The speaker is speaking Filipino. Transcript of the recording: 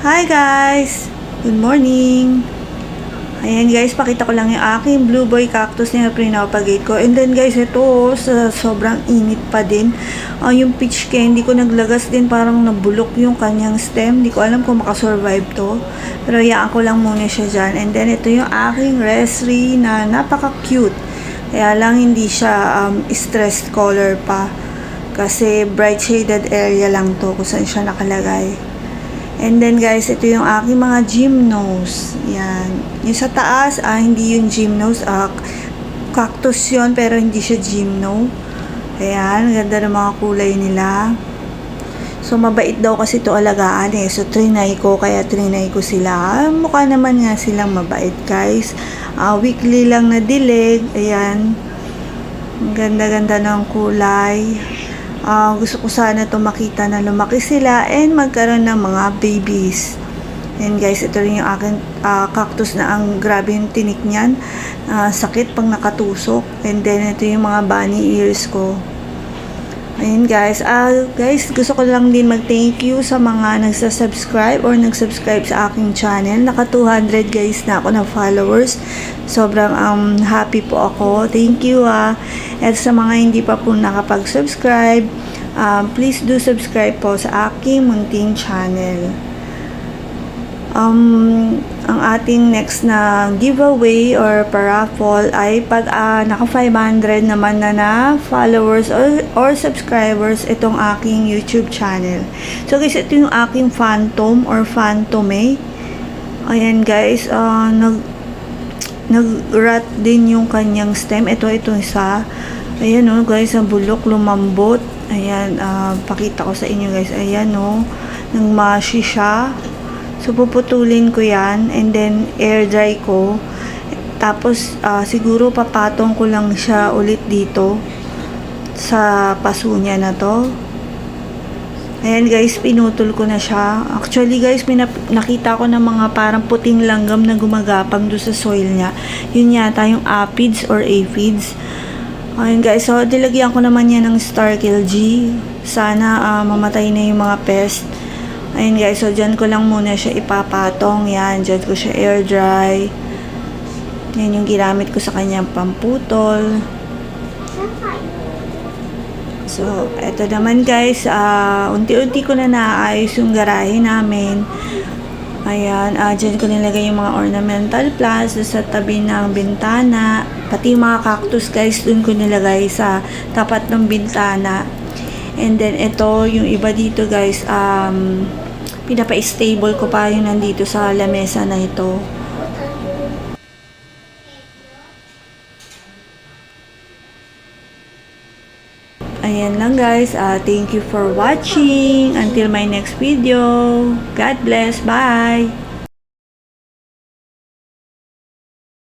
Hi guys! Good morning! Ayan guys, pakita ko lang yung aking blue boy cactus na pinapagate ko. And then guys, ito sa sobrang init pa din. Ah, yung peach candy ko naglagas din, parang nabulok yung kanyang stem. Hindi ko alam kung makasurvive to. Pero hayaan ko lang muna siya dyan. And then ito yung aking resri na napaka-cute. Kaya lang hindi siya um, stressed color pa. Kasi bright shaded area lang to kung saan siya nakalagay. And then guys, ito yung aking mga gymnos. Yan. Yung sa taas, ah, hindi yung gymnos. Ah, cactus yon pero hindi siya gymno. Ayan, ganda ng mga kulay nila. So, mabait daw kasi ito alagaan eh. So, trinay ko, kaya trinay ko sila. Ah, Mukha naman nga silang mabait, guys. Ah, weekly lang na dilig. Ayan. Ang ganda-ganda ng kulay. Ah, gusto ko sana to makita na lumaki sila and magkaroon ng mga babies. And guys, ito rin yung aking ah, cactus na ang grabe yung tinik niyan. Ah, sakit pang nakatusok. And then, ito yung mga bunny ears ko. Ayun guys, ah guys, gusto ko lang din mag-thank you sa mga nagsa-subscribe or nag-subscribe sa aking channel. Naka 200 guys na ako na followers. Sobrang um, happy po ako. Thank you ah. At sa mga hindi pa po nakapag-subscribe, um, please do subscribe po sa aking munting channel. Um, ang ating next na giveaway or paraffle ay pag ah, naka 500 naman na na followers or, or subscribers itong aking YouTube channel. So guys, ito yung aking phantom or phantome. Ayan guys, ah, nag nag-rot din yung kanyang stem. Ito, ito isa. Ayan o, guys, ang bulok, lumambot. Ayan, ah, pakita ko sa inyo guys. Ayan o, nang mashi siya. So, puputulin ko yan and then air dry ko. Tapos, ah, siguro papatong ko lang siya ulit dito sa paso niya na to. Ayan guys, pinutol ko na siya. Actually guys, may nakita ko ng mga parang puting langgam na gumagapang doon sa soil niya. Yun yata yung aphids or aphids. Ayan guys, so dilagyan ko naman yan ng Star Kill G. Sana ah, mamatay na yung mga pest. Ayan guys, so dyan ko lang muna siya ipapatong. Yan, dyan ko siya air dry. Yan yung ginamit ko sa kanyang pamputol. So, eto naman guys, ah, unti-unti ko na naayos yung garahe namin. Ayan, uh, dyan ko nilagay yung mga ornamental plants sa tabi ng bintana. Pati mga cactus guys, dun ko nilagay sa tapat ng bintana. And then, ito, yung iba dito guys, um, pinapa-stable ko pa yung nandito sa lamesa na ito. Ayan lang guys. Uh, thank you for watching. Until my next video. God bless. Bye!